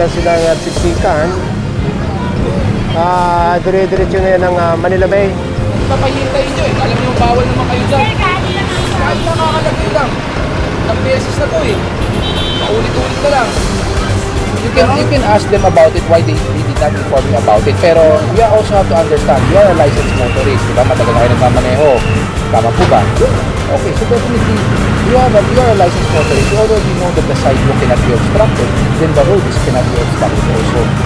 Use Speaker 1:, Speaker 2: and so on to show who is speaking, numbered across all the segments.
Speaker 1: talaga silang uh, siksikan. Ah, dire-diretso na yan ng ah, Manila Bay.
Speaker 2: Papahintayin nyo eh. Alam nyo, bawal naman kayo dyan. Kahit nakakalagay lang. Ilang beses na to eh. Paulit-ulit na lang. You can, you can ask them about it, why they, they did not inform you about it. Pero you also have to understand, you are a licensed motorist, di ba? Matagal na kayo nagmamaneho. Tama po ba? Okay, so definitely, you are, a, you are a licensed motorist. You already know that the sidewalk cannot be obstructed. Then the road is cannot be obstructed also.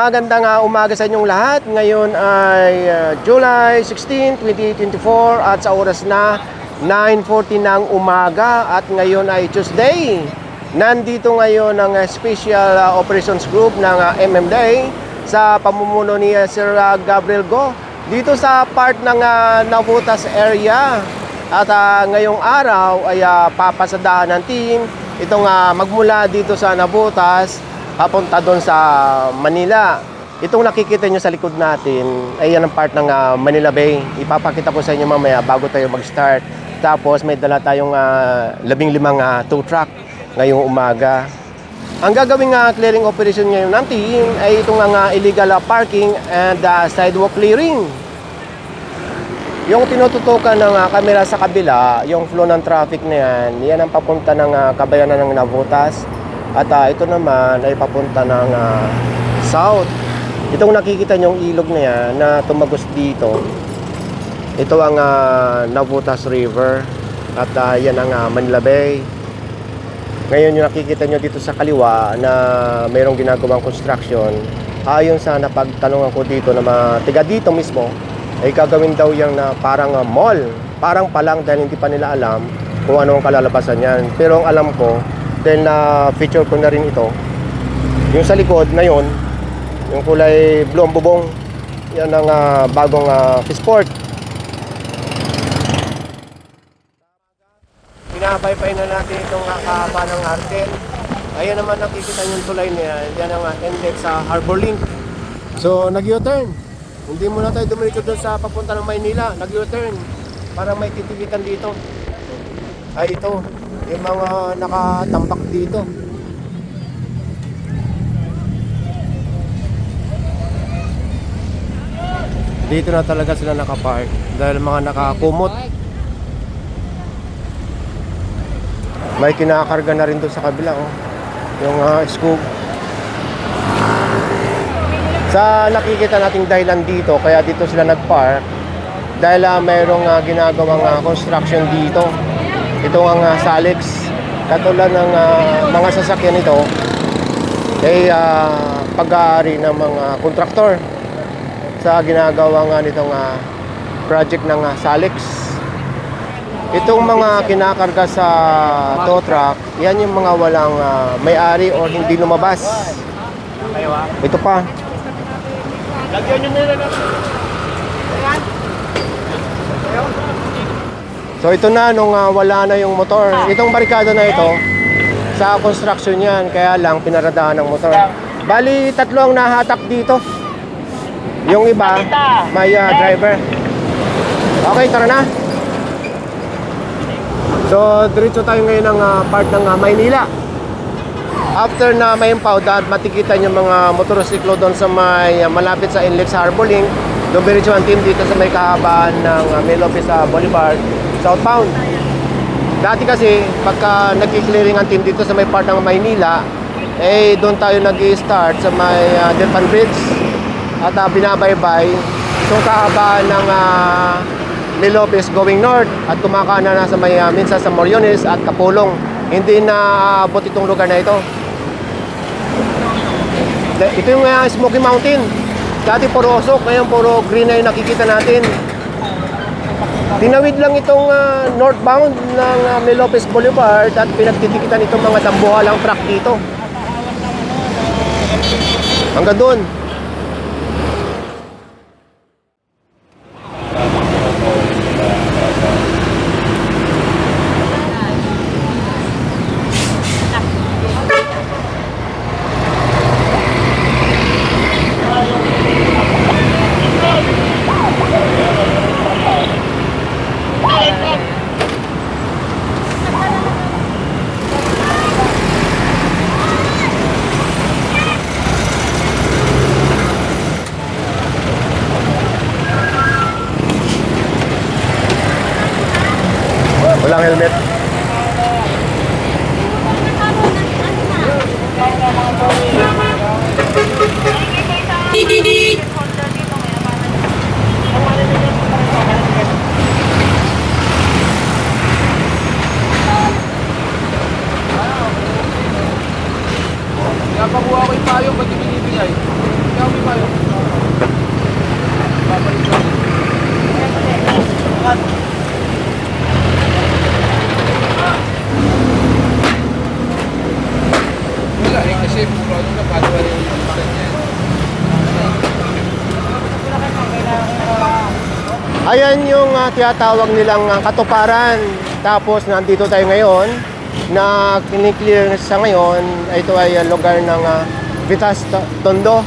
Speaker 1: Magandang ah, umaga sa inyong lahat. Ngayon ay ah, July 16, 2024 at sa oras na 9.40 ng umaga at ngayon ay Tuesday. Nandito ngayon ang ah, Special ah, Operations Group ng ah, MMDA sa pamumuno ni ah, Sir ah, Gabriel Go dito sa part ng ah, Navutas area. At ah, ngayong araw ay ah, papasadahan ng team itong ah, magmula dito sa Navutas papunta doon sa Manila. Itong nakikita nyo sa likod natin ay yan ang part ng ah, Manila Bay. Ipapakita ko sa inyo mamaya bago tayo mag-start. Tapos may dala tayong ah, labing limang ah, tow truck ngayong umaga. Ang gagawing ah, clearing operation ngayon ng team ay itong ah, illegal ah, parking and ah, sidewalk clearing. Yung tinututukan ng ah, kamera sa kabila, yung flow ng traffic na yan, yan ang papunta ng ah, kabayanan ng Navutas. At ah, ito naman ay papunta ng ah, south. Itong nakikita nyong ilog na yan na tumagos dito. Ito ang ah, Navutas River at ah, yan ang ah, Manila Bay. Ngayon yung nakikita nyo dito sa kaliwa na mayroong ginagawang construction. Ayon sa napagtanungan ko dito na mga tiga dito mismo, ay gagawin daw yung na parang ah, mall. Parang pa lang dahil hindi pa nila alam kung ano ang kalalabasan yan. Pero ang alam ko, dahil na feature ko na rin ito, yung sa likod ngayon, yung kulay blue ang bubong, yan ang ah, bagong uh, Fishport. Pinabaypay na natin itong ah, kahaba ng Arten. Ayan naman nakikita yung tulay niya. Yan ang uh, index sa Harbor Link. So, nag-U-turn. Hindi muna tayo dumiretso doon sa papunta ng Maynila. Nag-U-turn. Para may titigitan dito. Ay, ito. Yung mga nakatambak dito. Dito na talaga sila nakapark. Dahil mga nakakumot. May kinakarga na rin doon sa kabila, oh. Yung uh, scoop. Sa nakikita nating dahilan dito, kaya dito sila nagpark, dahil uh, mayroong uh, ginagawang uh, construction dito. Ito ang uh, Salix. Katulad ng uh, mga sasakyan ito, ay uh, pag-aari ng mga kontraktor sa ginagawa nga nitong uh, project ng uh, Salix. Itong mga kinakarga sa tow truck, yan yung mga walang ah, may-ari o hindi lumabas. Ito pa. So ito na nung ah, wala na yung motor. Itong barikada na ito, sa construction yan, kaya lang pinaradahan ng motor. Bali, tatlo ang nahatak dito. Yung iba, may ah, driver. Okay, tara na. So, diretso tayo ngayon ng ah, part ng ah, Maynila. After na may impound at matikitan yung mga motorsiklo doon sa may ah, malapit sa inlet sa Harbor Link, doon diretso ang team dito sa may kahabaan ng uh, office sa Boulevard, southbound. Dati kasi, pagka nagki-clearing ang team dito sa may part ng Maynila, eh doon tayo nag start sa may uh, Delpan Bridge at uh, binabaybay itong kahabaan ng uh, Milopes going north at kumakana na sa may uh, minsan sa Moriones at Kapulong. Hindi na aabot itong lugar na ito. Ito yung uh, Smoky Mountain. Dati puro usok, ngayon puro green na yung nakikita natin. Tinawid lang itong ah, northbound ng uh, Milopes Boulevard at pinagtitikitan itong mga dambuhalang truck dito. Hanggang doon. Walang helmet.
Speaker 2: Napakuha ko yung payong, ba't yung binibigay? Kaya may payong. Babalik ko. Wala eh, kasi puro ano na, paano wala yung pampakan niya.
Speaker 1: Ayan yung ah, tinatawag nilang ah, katuparan. Tapos nandito tayo ngayon na kiniklear sa ngayon. Ito ay ah, lugar ng ah, Vitas To- Tondo.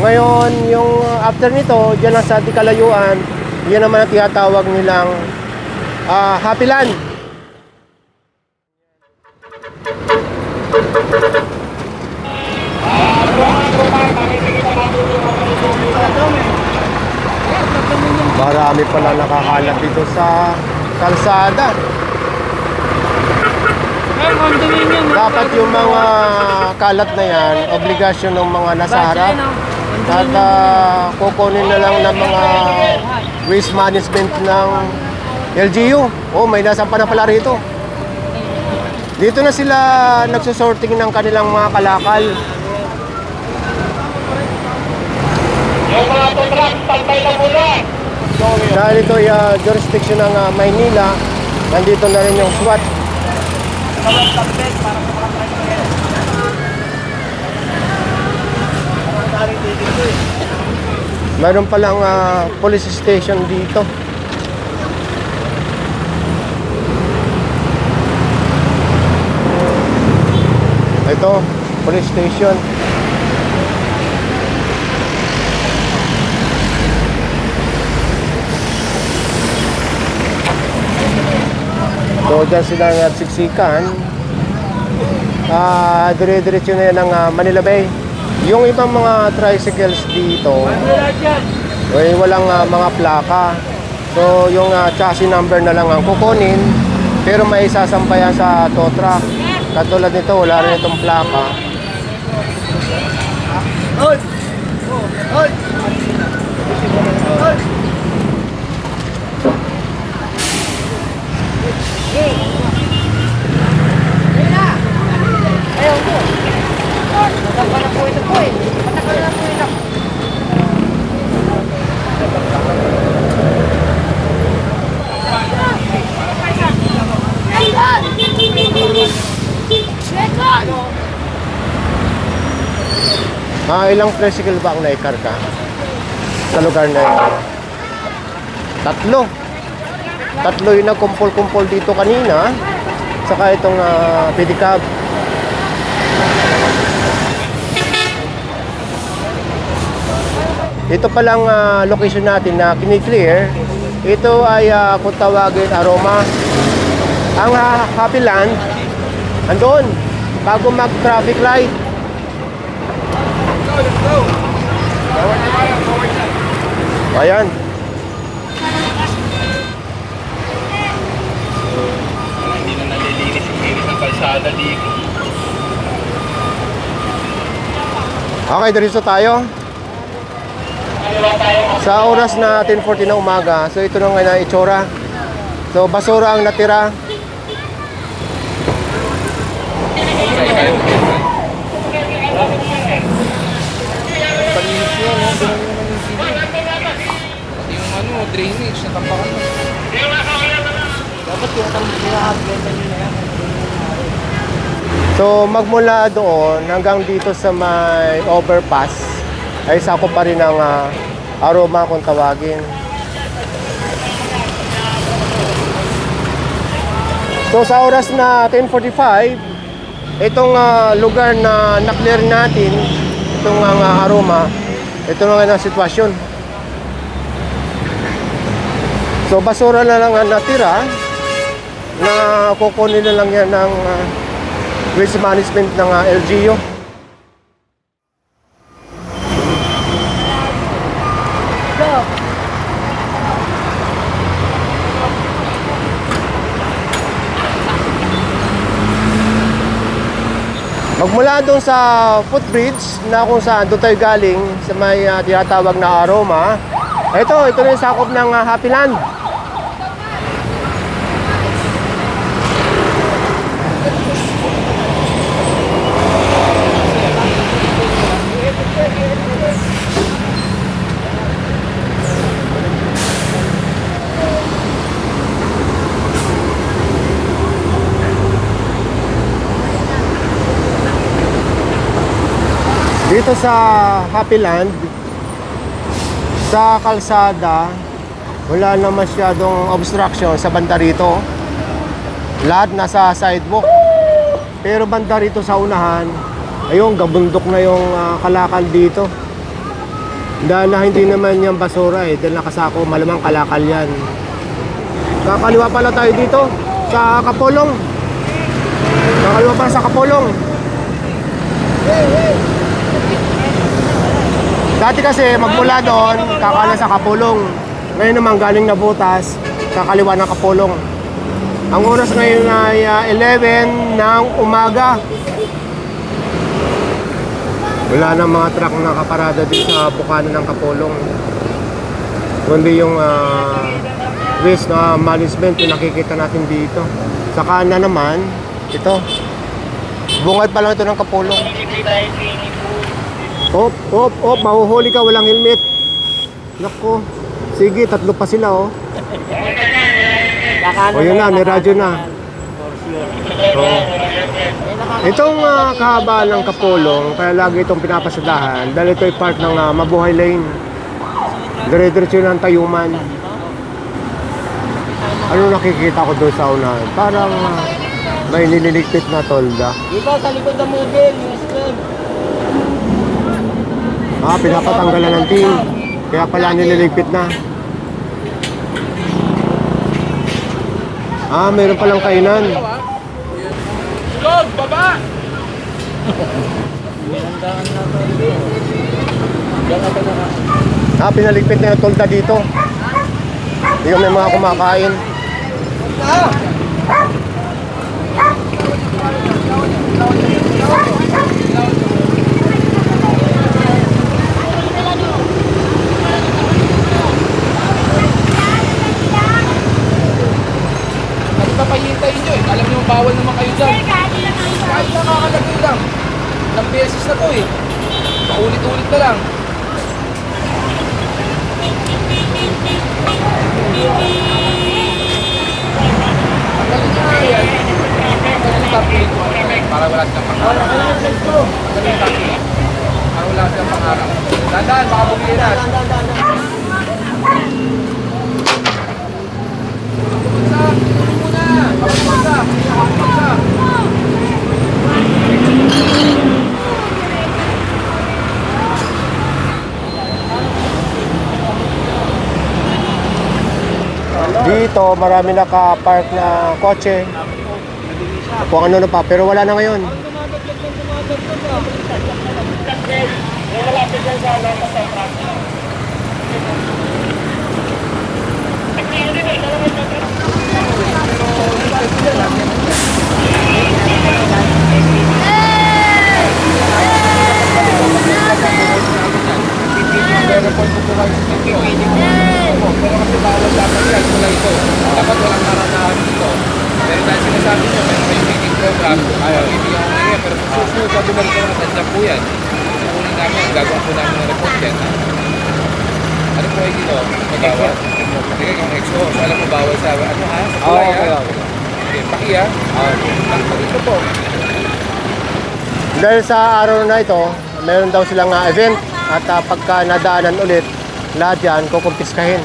Speaker 1: Ngayon, yung after nito, dyan na sa Dikalayuan, yan naman ang tinatawag nilang ah, Happy Land. Marami pala nakakalat dito sa kalsada. Dapat yung mga kalat na yan, obligasyon ng mga nasa harap. At ah, kukunin na lang ng mga waste management ng LGU. Oh, may nasampa na pala rito. Dito na sila nagsusorting ng kanilang mga kalakal. Dahil ito ay ah, jurisdiction ng ah, Maynila, nandito na rin yung SWAT. Meron palang ah, police station dito. Ito, police station. So, dyan sila nagsiksikan. Ah, dire-diretso na yan ng ah, Manila Bay. Yung ibang mga tricycles dito, ay walang ah, mga plaka. So, yung ah, chassis number na lang ang kukunin, pero may isasampayan sa tow truck. Katulad nito, wala rin itong plaka. Ah, ilang tricycle ba ang naikarga sa lugar na ito? Tatlo. Tatlo yung nagkumpol-kumpol dito kanina. Saka itong uh, pedicab. Ito palang ah, location natin na kiniklear. Ito ay ah, kung tawagin aroma. Ang ah, Happy Land, andun, bago mag-traffic light.
Speaker 2: Go, let's go! Forward na tayo, forward na.
Speaker 1: Ayan.
Speaker 2: Hindi na nalilinis yung linis ng kalsada dito.
Speaker 1: Okay, diretso tayo. Sa oras na 10.40 na umaga, so ito na nga na itsura. So basura ang natira.
Speaker 2: Palinis yun, no? Ganun naman yung yung ano, drainage, natampakan mo.
Speaker 1: So magmula doon hanggang dito sa may overpass ay sako pa rin ang ah, aroma kung tawagin. So sa oras na 10.45, itong ah, lugar na na-clear natin, itong ah, aroma, ito na nga ang sitwasyon. So basura na lang ang natira na kukunin na lang yan ng ah, waste management ng ah, LGU. Magmula doon sa footbridge na kung saan doon tayo galing sa may ah, tinatawag na aroma. Ito, ito na yung sakop ng ah, Happy Land. Dito sa Happy Land, sa kalsada, wala na masyadong obstruction sa banda rito. Lahat nasa sidewalk. Pero banda rito sa unahan, ayun, gabundok na yung ah, kalakal dito. Dahil na hindi naman yung basura eh, dahil nakasako, malamang kalakal yan. Kakaliwa pala tayo dito sa Kapolong. Kakaliwa pala sa Kapolong. Dati kasi magmula doon, kakala sa Kapulong. Ngayon naman galing na butas, kakaliwa ng Kapulong. Ang oras ngayon ay ah, 11 ng umaga. Wala na mga truck na nakaparada din sa bukana ng Kapulong. Kundi yung ah, waste na management yung nakikita natin dito. Sa kanan naman, ito. Bungad pa lang ito ng Kapulong. Op, op, op, mahuhuli ka, walang helmet. Nako. Sige, tatlo pa sila, oh. O yun na, may radyo na. Oh. Itong ah, kahaba ng kapulong, kaya lagi itong pinapasadahan dahil ito ay part ng ah, Mabuhay Lane. Dire-diretso ng tayuman. Ano nakikita ko doon sa unahan? Parang ah, may nililigpit na tolda.
Speaker 3: Dito sa likod ng model, yung.
Speaker 1: Ah, pinapatanggalan ng ting. Kaya pala nililigpit na. Ah, meron palang kainan.
Speaker 2: Log, baba!
Speaker 1: Ah, pinaligpit na yung tolda dito. Yung may mga kumakain.
Speaker 2: Kasi papahintayin nyo eh. Alam nyo, bawal naman kayo dyan. Kahit nakakalagay lang. Ilang beses na to eh. Paulit-ulit na lang. Tanggalin nyo nga yan. Tanggalin yung top plate mo. Para wala silang pangarap. Tanggalin yung top plate. Para wala silang pangarap. Dandan, baka bumili na. Sa, tuloy muna. Baka bumagsak. Baka bumagsak.
Speaker 1: Dito, marami naka-park na kotse. Kung ano na pa, pero wala na ngayon.
Speaker 2: ko po kayo Opo, pero kasi bawal dapat yan mula ito. Dapat walang naranahan dito. Pero dahil sinasabi nyo, meron kayong meeting program, ayaw, ibigyan ko ngayon. Pero kung susunod na bumalik ko na nandiyan po yan. Kukunin namin, gagawin po namin ng report yan. Ano po ay dito? Magawal? Sige, yung exo. Alam mo, bawal sa, ano ha? Sa kulay ha? Okay, paki ha? Okay, ito po.
Speaker 1: Dahil sa araw na ito, meron daw silang ah, event at ah, pagka nadaanan ulit, lahat yan kukumpiskahin.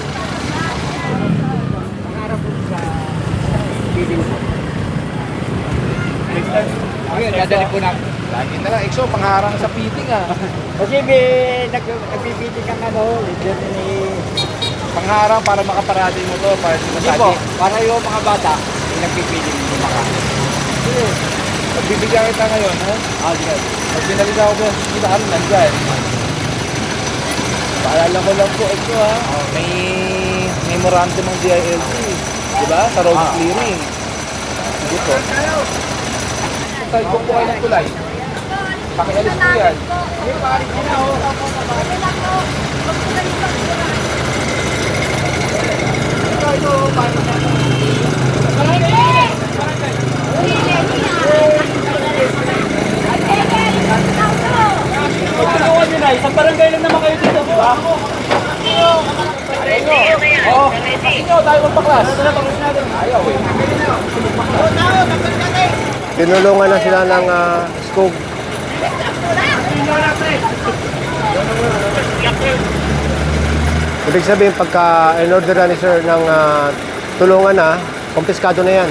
Speaker 2: Okay, dadali po namin. Lagi na lang, exo, pangharang sa feeding ha.
Speaker 3: Kasi may nag nagbibiti kang ano, leader ni...
Speaker 2: Pangharang para makaparada yung motor, para
Speaker 3: Hindi
Speaker 2: sinasabi.
Speaker 3: po, para yung mga bata, may nagbibiti ng mga.
Speaker 2: Magbibigyan kita ngayon, ha?
Speaker 3: Ah, sige.
Speaker 2: Pag binalik ako kita ka rin nandyan. Paalala ko lang po, ito ha, may memorandum ng DILG. Diba? Sa road
Speaker 3: Ah.
Speaker 2: clearing. Sige po. Tayo po po kayo ng tulay. Pakialis po yan.
Speaker 3: Tulungan nyo na, isang barangay lang naman kayo dito, di ba?
Speaker 2: Oo. Inyo, tayo magpaklas. Ayaw eh.
Speaker 1: Tinulungan na sila ng uh, Skog. Ibig sabihin, pagka in-order na ni sir ng ah, tulungan na, kumpiskado na yan.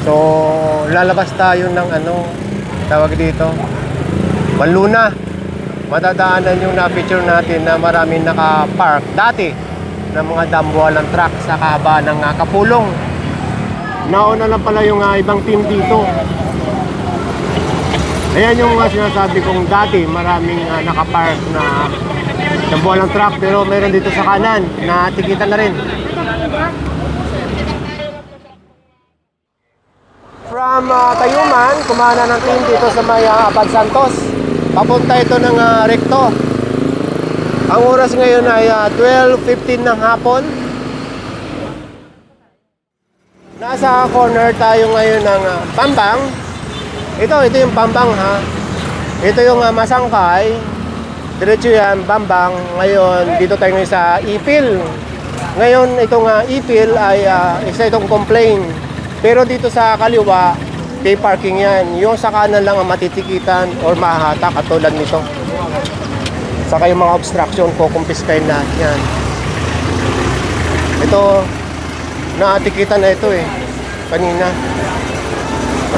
Speaker 1: So, lalabas tayo ng ano, tawag dito, Manluna. Matadaanan yung na-picture natin na maraming naka-park dati ng mga dambuhalang truck sa kahaba ng ah, Kapulong. Nauna lang pala yung ah, ibang team dito. Ayan yung uh, sinasabi kong dati, maraming ah, naka-park na dambuhalang truck pero meron dito sa kanan na tikitan na rin. From uh, Tayuman, kumana ng team dito sa may uh, Abad Santos. Papunta ito ng uh, Recto. Ang oras ngayon ay uh, 12.15 ng hapon. Nasa corner tayo ngayon ng uh, Pambang. Ito, ito yung Pambang ha. Ito yung uh, Masangkay. Diretso yan, Bambang. Ngayon, dito tayo ngayon sa Ipil. Ngayon, itong uh, Ipil ay uh, isa itong complaint. Pero dito sa kaliwa, pay parking yan. Yung sa kanan lang ang matitikitan or mahahatak katulad nito. Saka yung mga obstruction ko, kumpiskain na yan. Ito, naatikitan na ito eh. Kanina.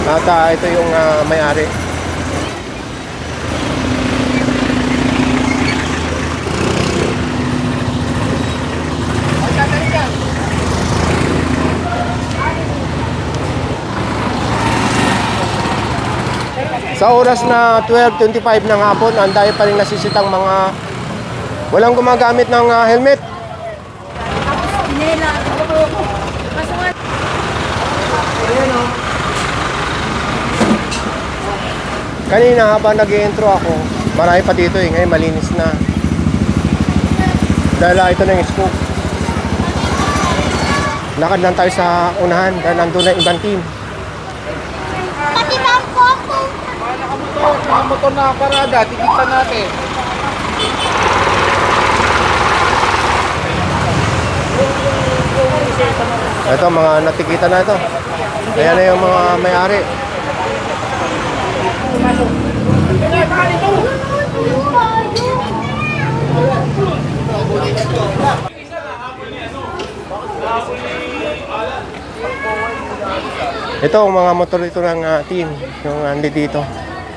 Speaker 1: At ah, ito yung ah, may-ari. Sa oras na 12.25 ng hapon, ang dahil pa rin nasisitang mga walang gumagamit ng ah, helmet.
Speaker 4: Nga,
Speaker 1: Kanina habang nag intro ako, marami pa dito eh. Ngayon malinis na. Dahil ah, ito na yung scoop. Lakad lang tayo sa unahan dahil nandun na ibang team.
Speaker 4: pati na po ako.
Speaker 2: Nakamotor, mga motor na parada, tikitan natin.
Speaker 1: Ito mga natikita na ito. Ayan na yung mga may-ari. Ito mga motor ito ng ah, team yung andi dito.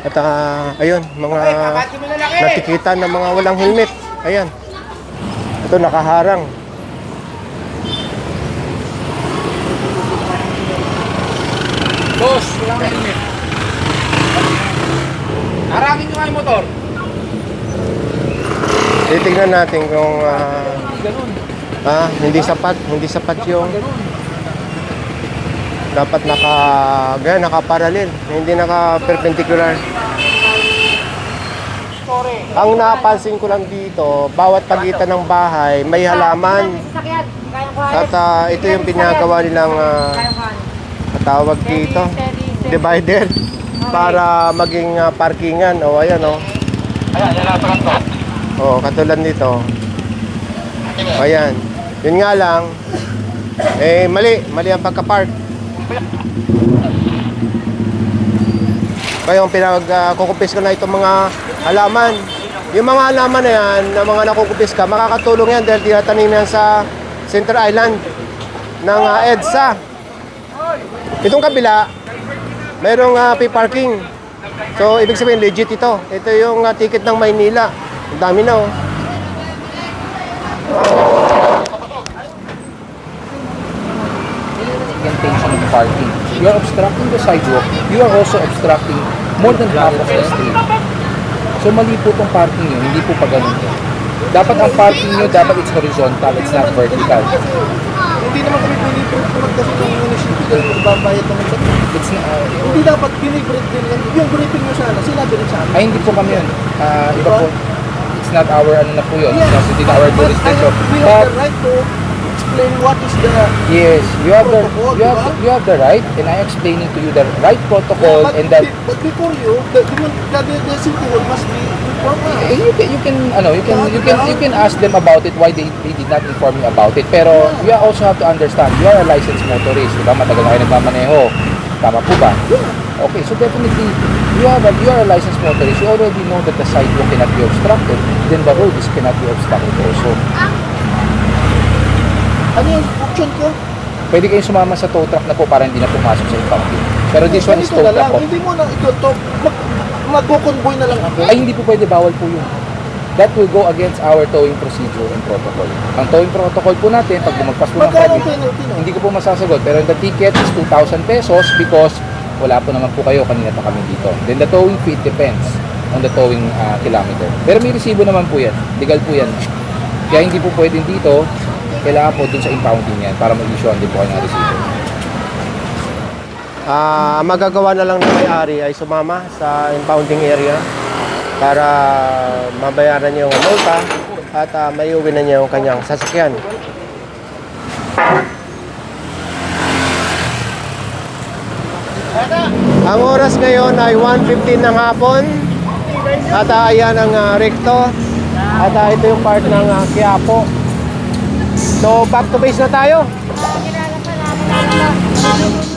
Speaker 1: At ah, ayun, mga natikitan ng mga walang helmet. Ayan. Ito nakaharang.
Speaker 2: Boss, walang helmet. Harangin nyo nga yung motor.
Speaker 1: Titignan natin kung ah,
Speaker 2: ganun.
Speaker 1: ah, hindi sapat, hindi sapat yung. Dapat naka ganyan, naka-parallel, hindi naka-perpendicular. Ang napansin ko lang dito, bawat pagitan ng bahay may halaman. At ah, ito yung pinagawa nilang ah, tawag dito, divider para maging ah, parkingan. O ayan o.
Speaker 2: Ayan, yan.
Speaker 1: O katulad nito. Ayan. Yun nga lang, eh mali, mali ang pagka-park. Kaya yung pinag-kukupis ko na itong mga halaman. Yung mga halaman na yan, na mga nakukupis ka, makakatulong yan dahil tinatanim yan sa Center Island ng ah, EDSA. Itong kabila, mayroong uh, pay parking. So, ibig sabihin, legit ito. Ito yung ah, ticket ng Maynila. Ang dami na, oh
Speaker 2: of parking. You are obstructing the sidewalk. You are also obstructing more than half of the street. So mali po itong parking nyo, hindi po pa ganun to. Dapat ang parking nyo, dapat it's horizontal, it's not vertical.
Speaker 3: Hindi naman kami piniprint magdasal ng munisipyo dahil magbabayad naman sa
Speaker 2: It's not, uh,
Speaker 3: Hindi dapat piniprint din yan. Yung briefing nyo sana, sinabi rin sa amin.
Speaker 2: ay, hindi po kami yun. Ah, iba po. It's not our, ano na po yun.
Speaker 3: Yes.
Speaker 2: It's not our
Speaker 3: But
Speaker 2: jurisdiction.
Speaker 3: have, we have
Speaker 2: But,
Speaker 3: the right to explain what is the
Speaker 2: yes, you have the,
Speaker 3: Protocol,
Speaker 2: you have,
Speaker 3: diba?
Speaker 2: you have the right, and I explaining to you the right protocol,
Speaker 3: but,
Speaker 2: and that,
Speaker 3: but before you, the, the, the, the, the must be informed.
Speaker 2: Eh, you can, you can, ano, you can, you can, you can ask them about it, why they, they did not inform you about it. Pero, you also have to understand, you are a licensed motorist, di ba? Matagal na kayo nagmamaneho. Tama po ba? Okay, so definitely, you are, a, you are a licensed motorist. You already know that the sidewalk cannot be obstructed. Then the road is cannot be obstructed also.
Speaker 3: Ano yung option ko?
Speaker 2: Pwede kayong sumama sa tow truck na po para hindi na pumasok sa impounding. Pero this one is tow truck po.
Speaker 3: Hindi mo na ito to. Mag, magkukonvoy na lang ako.
Speaker 2: Ay, hindi po pwede, bawal po yun. That will go against our towing procedure and protocol. Ang towing protocol po natin, pag lumagpas po ng
Speaker 3: Magkano penalty
Speaker 2: hindi ko po masasagot. Pero the ticket is 2,000 pesos because wala po naman po kayo, kanina pa kami dito. Then the towing fee depends on the towing ah, kilometer. Pero may resibo naman po yan. Legal po yan. Kaya hindi po pwedeng dito, kailangan po dun sa impounding yan para mag-issuean din po kayo ng resibo.
Speaker 1: Ah, magagawa na lang ng may-ari ay sumama sa impounding area para mabayaran niya yung multa at uh, may uwi na niya yung kanyang sasakyan. Ang oras ngayon ay 1.15 ng hapon at uh, ayan ang ah, recto at ah, ito yung part ng uh, Quiapo. So back to base na tayo.
Speaker 4: Kilala pa namin.